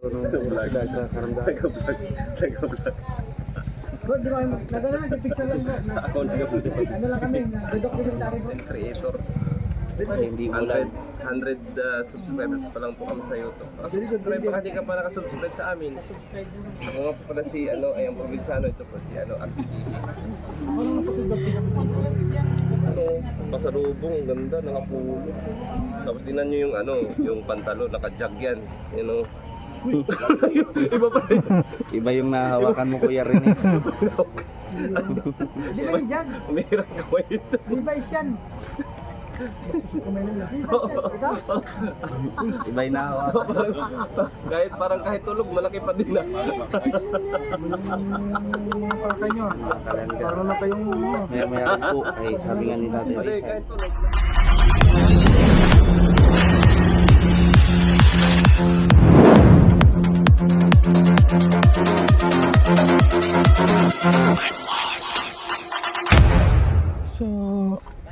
Vlog. sa karamdaman. Nag-vlog. Nag-vlog. Bro, di ba, nagano lang sa picture lang bro. Ako nag-vlog. Ano lang documentary. Creator. Kasi hindi ulan. 100, 100 uh, subscribers pa lang po kami sa YouTube. Subscribe pa hindi ka pa nakasubscribe sa amin. Ako nga po pala si ano, ay ang probinsyano ito po si ano, sila. Ano, pasalubong, ganda, nakapulo. Tapos tingnan nyo yung ano, yung pantalo, naka-jog yan. You know. Iba pa rin. Iba yung nahawakan mo kuya rin eh. Di ba yan? Umirang ko ito. Yan. Kumain lang. Ito? Iba yung nahawakan. kahit parang kahit tulog, malaki pa din na. Paka nyo. Parang na pa yung ano. Maya maya po ay sabi nga ni Tatay Rizal. kahit tulog. So,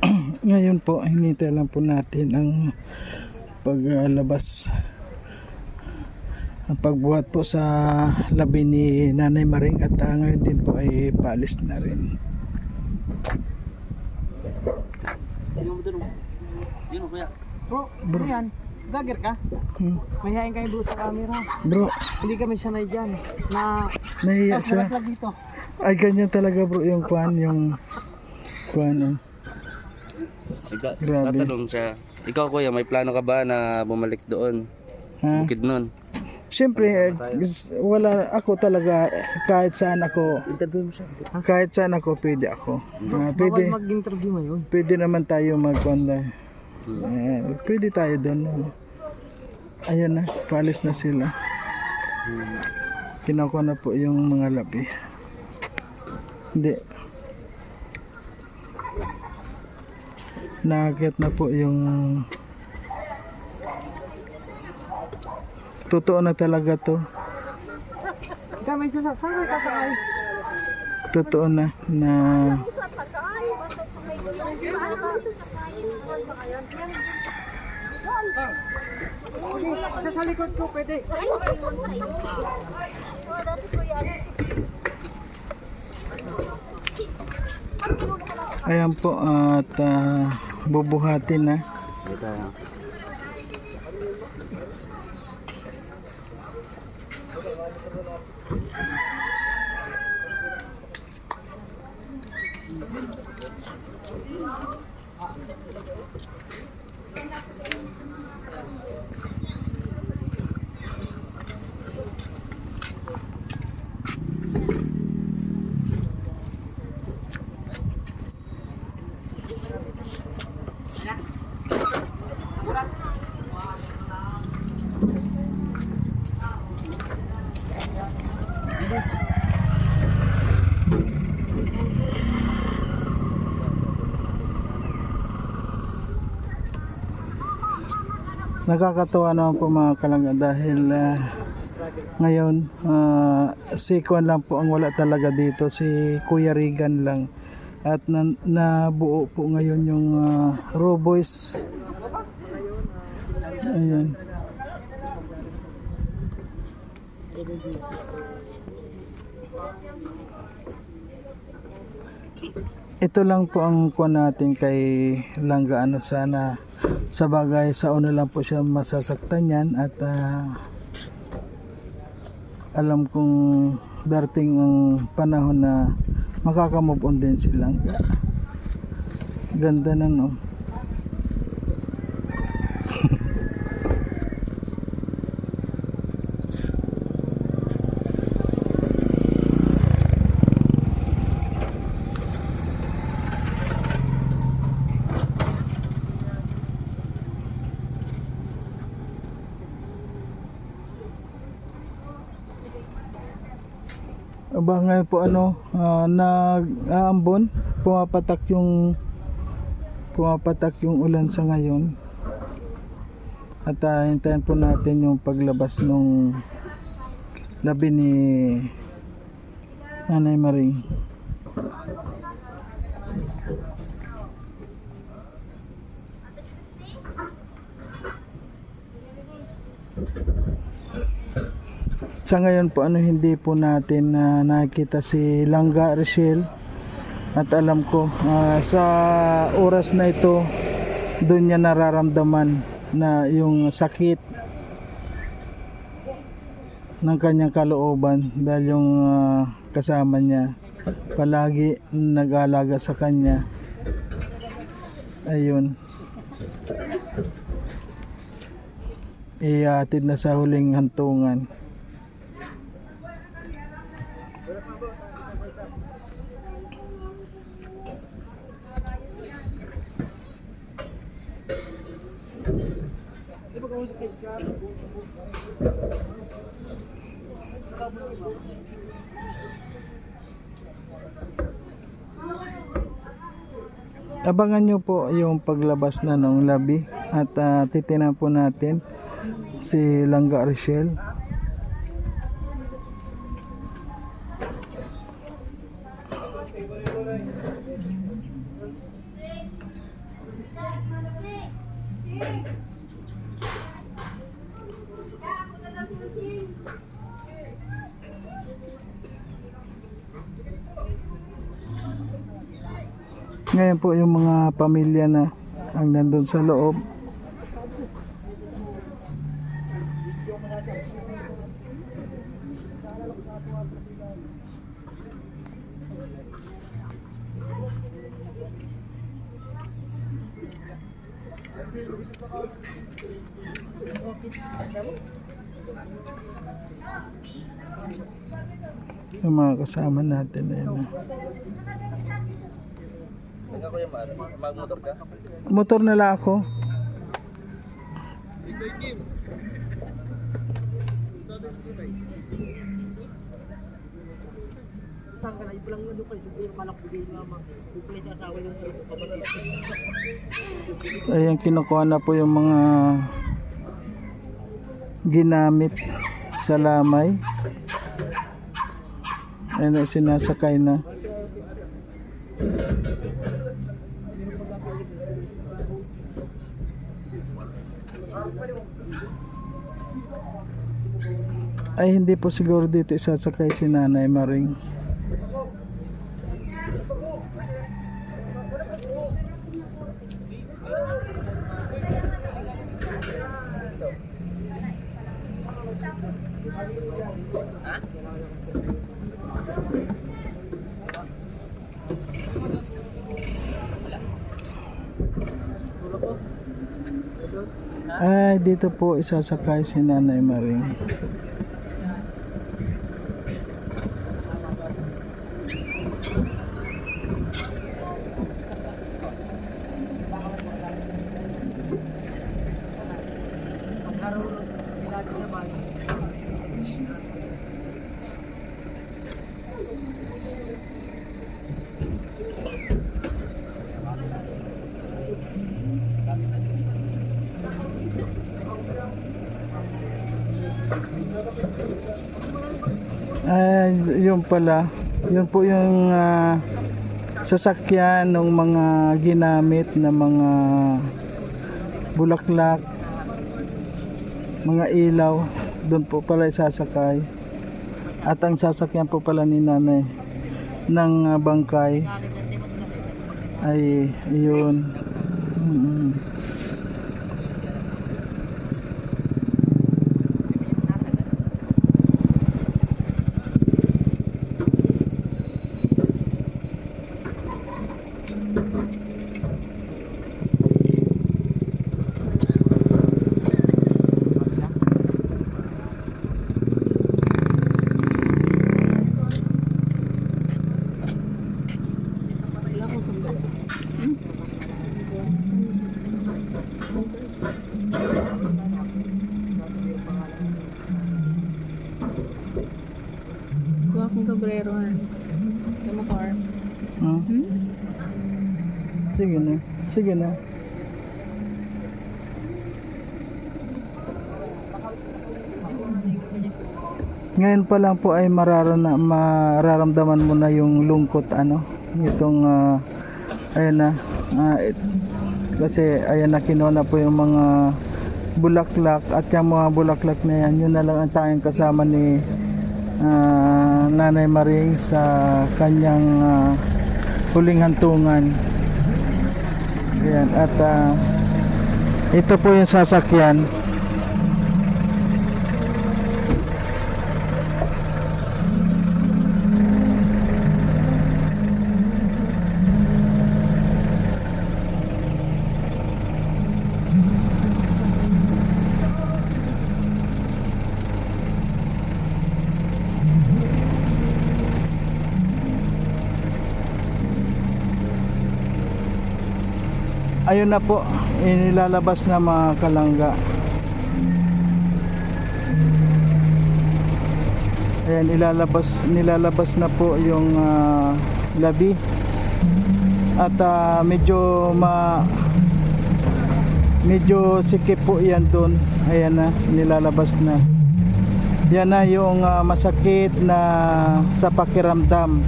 ngayon po, hinintay lang po natin ang paglabas ang pagbuhat po sa labi ni Nanay Maring at ah, ngayon din po ay paalis na rin. Bro, bro yan. Vlogger ka? Hmm. Mahihain kayo bro sa camera. Bro, Hindi kami sanay dyan. Na, nahiya tapos siya. dito. Ay, ganyan talaga bro yung kwan, yung kwan. oh. Ika, Grabe. tatanong siya. Ikaw kuya, may plano ka ba na bumalik doon? Ha? Bukid nun. Siyempre, eh, wala ako talaga, eh, kahit saan ako, Interview mo siya. kahit saan ako, pwede ako. Bawal pwede, mag-interview ngayon. pwede naman tayo mag-online. Eh, pwede tayo doon. no? Ayun na, paalis na sila. Kinukuha na po yung mga labi. Hindi. Nakakit na po yung Totoo na talaga to. Totoo na na Sa sa likod ko pwede. ayan po at ah, bubuhatin na. Ito. Thank you. Nakakatuwa naman po mga kalangga dahil ah, ngayon ah, si Kwan lang po ang wala talaga dito si Kuya Regan lang. At na, nabuo po ngayon yung uh, Raw Boys. Ayan. Ito lang po ang kuha natin kay Langga. Ano sana sa bagay sa una lang po siya masasaktan yan at ah, alam kong darating ang panahon na makakamove on din silang ganda na no Aba ngayon po ano, ah, nag-aambon, pumapatak yung pumapatak yung ulan sa ngayon. At ah, hintayin po natin yung paglabas nung labi ni Nanay Maring. Sa ngayon po ano hindi po natin na nakikita si Langga Rochelle. At alam ko ah, sa oras na ito doon niya nararamdaman na yung sakit ng kanyang kalooban dahil yung ah, kasama niya palagi nag-aalaga sa kanya. Ayun. Iatid na sa huling hantungan abangan nyo po yung paglabas na ng labi at uh, titinan po natin si Langga Rochelle Ngayon po yung mga pamilya na ang nandun sa loob. Yung mga kasama natin ayun. Nga kuya, ma- mag-motor ka? Motor nila ako. Tanggal ay palang ano pa siguro malak bigay mama. Dupli sa asawa yung kapatid. Ayan, kinukuha na po yung mga ginamit sa lamay. Ayan, sinasakay na. Ay, hindi po siguro dito isasakay si Nanay Maring. Ay, dito po isasakay si Nanay Maring. Ay, yun pala. Yun po yung ah, sasakyan ng mga ginamit na mga bulaklak, mga ilaw. Doon po pala isasakay. At ang sasakyan po pala ni nanay ng ah, bangkay ay yun. Mm. Kuha kong kabrerohan. Ito mo car. Hmm? Hmm? Sige na. Sige na. Ngayon pa lang po ay mararana, mararamdaman mo na yung lungkot ano, itong ah, ayun na. ah, it- kasi ayan na kinuha na po yung mga bulaklak at yung mga bulaklak na yan, yun na lang ang tanging kasama ni ah, Nanay Maring sa kanyang ah, huling hantungan. Ayan, at ah, ito po yung sasakyan. Ayun na po, inilalabas na mga kalangga. Ayan, ilalabas, nilalabas na po yung ah, labi. At ah, medyo ma medyo sikip po yan doon. Ayan na, nilalabas na. Yan na yung ah, masakit na sa pakiramdam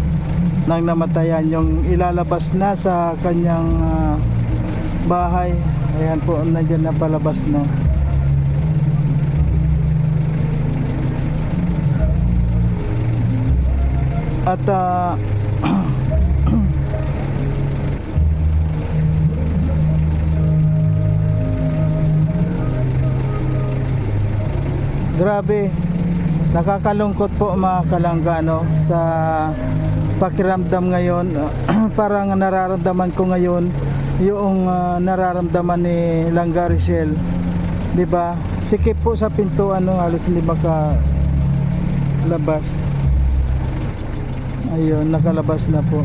ng namatayan. Yung ilalabas na sa kanyang ah, bahay. Ayan po, nandiyan na palabas na. At ah, Grabe. Nakakalungkot po mga kalangga no sa pakiramdam ngayon. Parang nararamdaman ko ngayon yung ah, nararamdaman ni Langga Richelle. 'Di ba? Sikip po sa pintuan no, halos hindi maka labas. Ayun, nakalabas na po.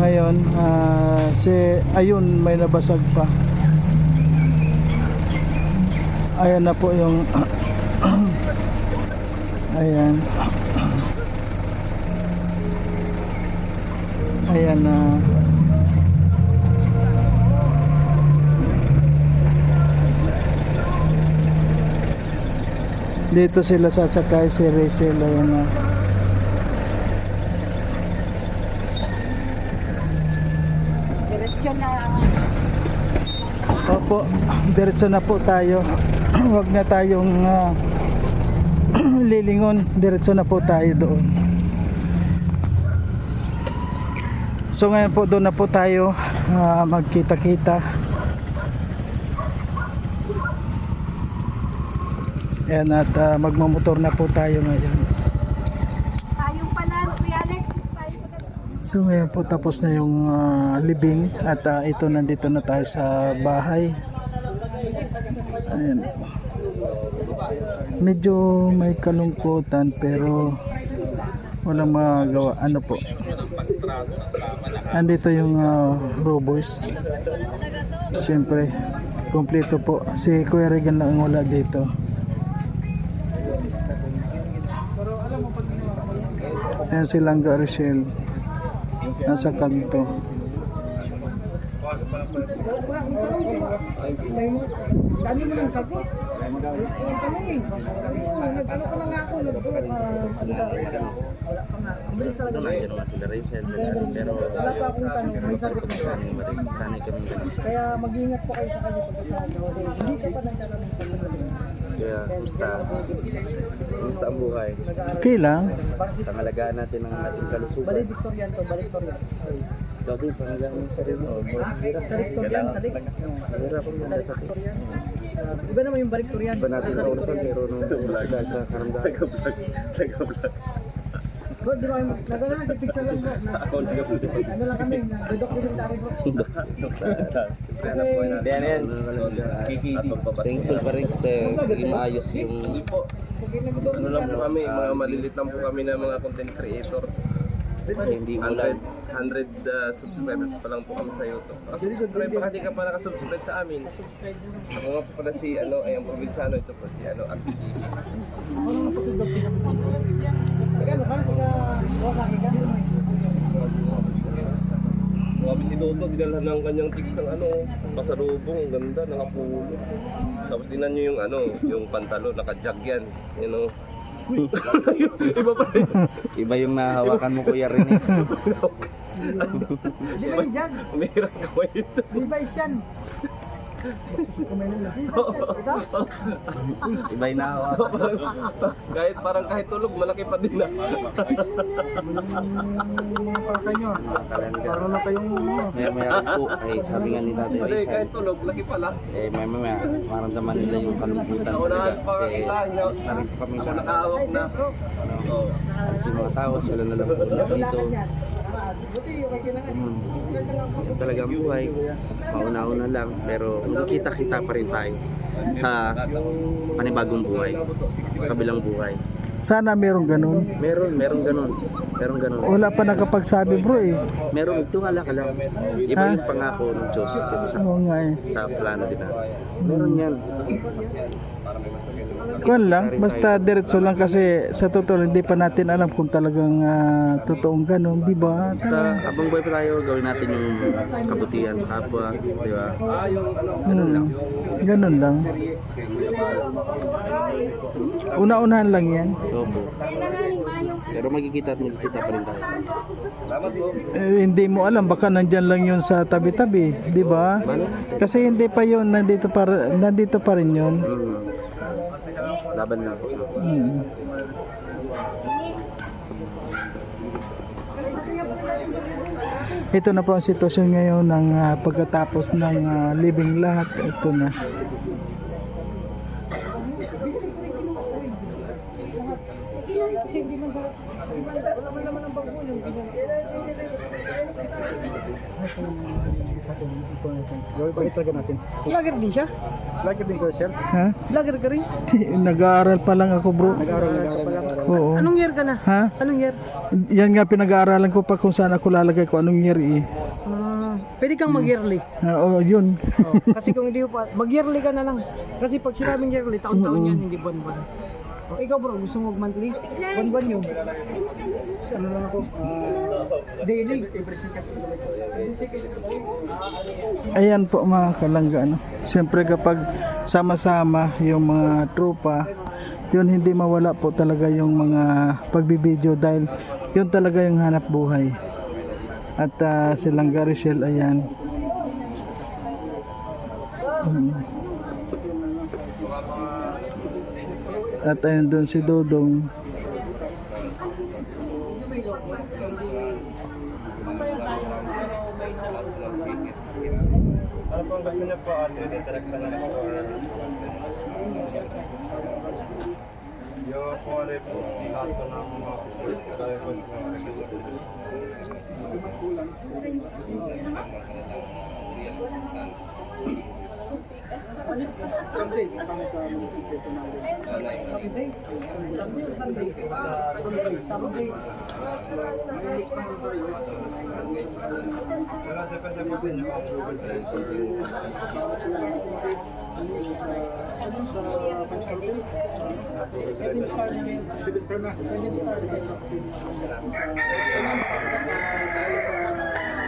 Ngayon, ah, si ayun may nabasag pa. Ayan na po yung Ayan. Ayan na. Dito sila sasakay si Rachel ayan na. Diretso na. Opo, diretso na po tayo. Huwag na tayong ah, lilingon. Diretso na po tayo doon. So ngayon po doon na po tayo ah, magkita-kita. Ayan at ah, magmamotor na po tayo ngayon. Tayong panalo, Kuya Alex. So ngayon po tapos na yung ah, libing at ah, ito nandito na tayo sa bahay. Ayan. Medyo may kalungkutan pero walang magagawa. Ano po? Andito yung uh, Roboys. Siyempre, kompleto po. Si Kuya Regan lang ang wala dito. Ayan si Langga Rochelle. Nasa kanto. Dami mo ng sagot. Walang tanong eh. Nag-ano pa lang ako. Nag-ulat na sabi sa Wala pa nga. Ang bilis talaga. Sila. Pero Wala pa akong tanong. May kami ganun. Kaya mag-ingat po kayo sa. Kasi hindi ka pa nagkaroon ng tanong. Kaya, kumusta? Kumusta ang buhay? Okay lang. Pangalagaan natin ang ating kalusugan. Bali Victorian to, bali Victorian. Ikaw din, pangalagaan mo yung sarili mo. Hirap. Sa Victorian, sa Vic. Hirap ang ganda sa Victorian. Uh, Iba naman yung balik Victorian. Iba natin sa orasan pero nung sa karamdaman. Nag-vlog. Nag-vlog. Bro, di ba nagano lang, picture lang bro. Na- Ako nag-vlog. Ano lang kami, documentary bro. Kasi, Yan yan. Thankful pa rin sa naging maayos yung Ano lang po kami, mga malilit lang po kami na mga content creator. kasi hindi 100, ulan. 100 uh, subscribers pa lang po kami sa YouTube. Subscribe pa hindi ka pa nakasubscribe sa amin. Ako nga po pala si ano, ay ang probinsyano ito po si ano, Ate Ano ka, pagka Kawasaki ka. Grabe si Toto, dinalhan ng kanyang chicks ng ano, pasalubong, ang ganda, nakapulo. Tapos tinan nyo yung ano, yung pantalo, naka-jog yan. You know. Iba pa rin. Iba yung nahawakan mo kuya rin eh. Di ba yung dyan? Umihirap kamay ito. Di ba yan? Ibay na ako. kahit parang kahit tulog, malaki pa din na. mga pakay nyo. Para na kayong ano. Maya maya po, ay sabi nga ni Tatay Rizal, kahit tulog, laki pala. eh maya maya, maramdaman nila yung kalungkutan talaga. Kasi alis na rin kami Ako lahat. nakahawak na. Alis yung mga tao, sila na lang po dito. Hmm. Yan talaga ang buhay. Mauna-una lang, pero kita-kita pa rin tayo sa panibagong buhay, sa kabilang buhay. Sana merong ganun. Meron, meron ganun. Meron ganun. Wala pa nakapagsabi bro eh. Meron, tiwala ka lang. Iba yung pangako ng Diyos kasi sa, Oo nga eh. sa plano din natin. Meron yan. Kuan lang, basta diretso lang kasi sa totoo hindi pa natin alam kung talagang ah, totoong ganun, di ba? Sa habang buhay pa tayo, gawin natin yung kabutihan sa kapwa, di ba? Hmm, ganun lang. Una-unahan lang yan. Opo. Pero magkikita at magkikita pa rin tayo. Eh, hindi mo alam, baka nandyan lang yun sa tabi-tabi, di ba? Kasi hindi pa yun, nandito pa, nandito pa rin yun. Hmm. Laban lang. Hmm. Ito na po ang sitwasyon ngayon ng ah, pagkatapos ng ah, living lahat. Ito na. Vlogger din siya? Vlogger din ko, sir? Ha? Vlogger ka rin? Nag-aaral pa lang ako, bro. Nag-aaral Oo. Anong year ka na? Ha? Anong year? Yan nga pinag-aaralan ko pa kung saan ako lalagay ko anong year eh. Ah, pwede kang mag-yearly. Ah, oh, yun. Oh, kasi kung hindi mo pa, mag-yearly ka na lang. Kasi pag sinabing yearly, taon-taon yan, hindi buwan-buwan. Oh, ikaw bro, gusto mo mag-monthly? Buwan-buwan yun. Ano lang ako, ah, daily. Ayan po mga kalangga ano. Siyempre kapag sama-sama yung mga tropa, yun hindi mawala po talaga yung mga pagbibideo dahil yun talaga yung hanap buhay. At uh, si Langga Richelle ayan. Mm. At ayun doon si Dodong. Ano po ang gusto niyo po? Ate, direct na lang po or... Yung po rin po, lahat po ng mga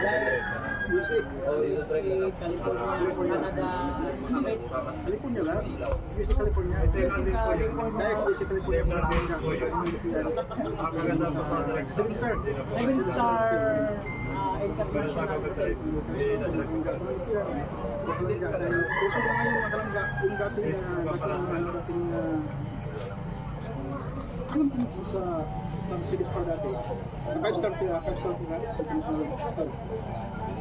sa record po. Pero depende po sa inyo kung approval tayo. Ang kaganda po sa direct sa star. Seven star uh, Pero sa kapatid, hindi na direct ka. Alam ko sa sa City Star dati. Five star to five star to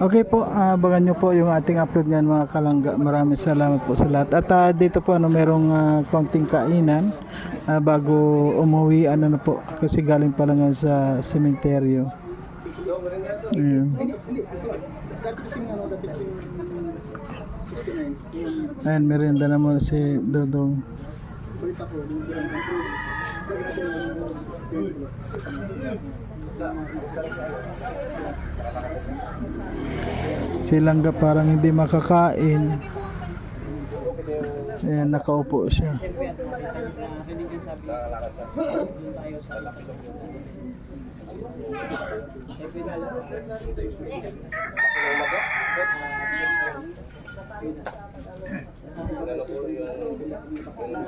Okay po, abangan nyo po yung ating upload niyan mga kalangga. Maraming salamat po sa lahat. At ah, dito po ano, merong ah, konting kainan ah, bago umuwi ano na po kasi galing pa lang sa sementeryo. Ayun. Ayan, merienda naman si Dodong. Si Langga parang hindi makakain. Ayan, nakaupo siya.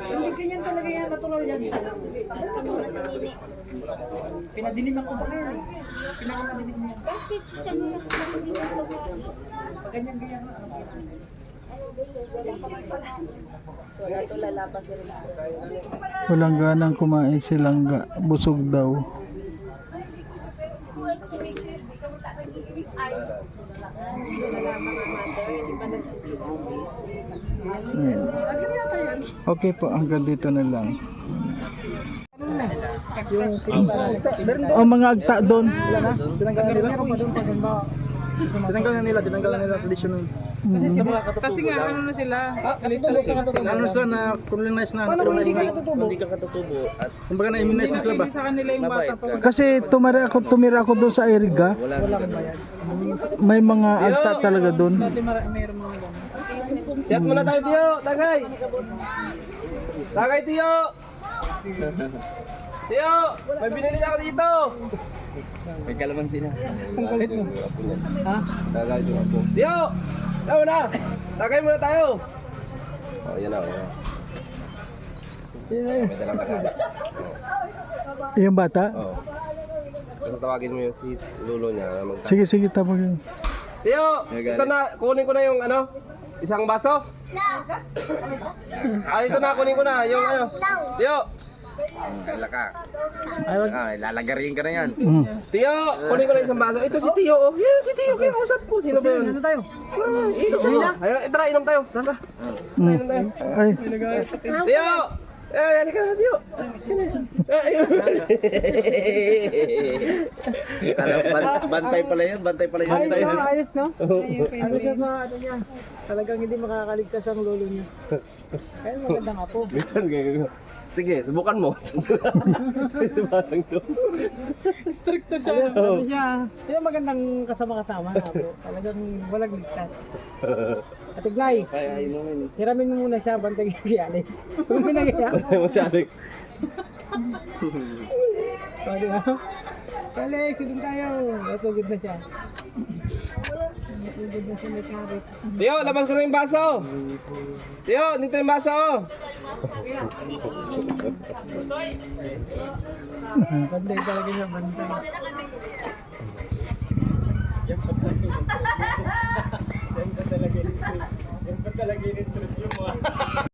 Hindi ganyan talaga yan, natural yan. Pinadilim ako pa yan. eh. Pinakamadilim mo yan. Ganyan, ganyan. Walang ganang kumain silang ga, busog daw. Ayan. Okay po, hanggang dito na lang. O mga agta doon. Tinanggal na nila. Tinanggal na nila, tinanggal na nila tradition. Kasi sa mga katutubo Kasi nga, ano na sila? Ano sila na colonize na, colonize na. Hindi ka katutubo. Kumbaga na immunize na sila ba? Hindi sa kanila yung bata pa. Kasi tumira ako, tumira ako doon sa Eriga. May mga agta talaga doon. Dati mayroong mga. Chat muna tayo, Tiyo! Tagay! Tagay, Tiyo! Tiyo! May binili na ako dito! May kalamansi na. Ang kulit mo. Ha? Tagay yung ako. Tiyo! Tama na! Tagay muna tayo! Oh, yan na, yan na. May dalang tagay. Yung bata? Oo. Kasi tawagin mo yung si Lolo niya Sige, sige, tapos yun. Tiyo! Ito na, kunin ko na yung ano? Isang baso? Ah, ito na, kunin ko na yung ano? Tiyo! Kala ka. Ah, lalagarin ka na yan. Mm. Tiyo! Kunin ko na isang baso. Ito si Tiyo, oh. Yan, si Tiyo. Kaya usap po. Sino ba yun? Ano tayo? Ah, Inom. Ayun, tara, inom tayo. Tara. Mm. Ay, Tiyo! Eh, halika na, Tiyo. Ayun. Bantay pala yan, bantay pala yan. Ayos no? Ayos no? Ayun. Ano siya sa ano niya? Talagang hindi makakaligtas ang lolo niya. Kaya magandang apo. Minsan ganyan. Sige, subukan mo. Subukan ko. Stricto siya. Ano siya? Kaya magandang kasama-kasama na apo. Talagang walang ligtas. Ate Glay, hiramin mo muna siya, bantay kay Alex. Kung pinagaya. Masyado. O, di ba? Alex, idun tayo. Nasugod na siya. Nasugod na siya may karit. Tiyo, labas ko na yung baso. Tiyo, dito yung baso. Bantay talaga siya, bantay. Yan pa Yan pa talaga. Yan pa talaga.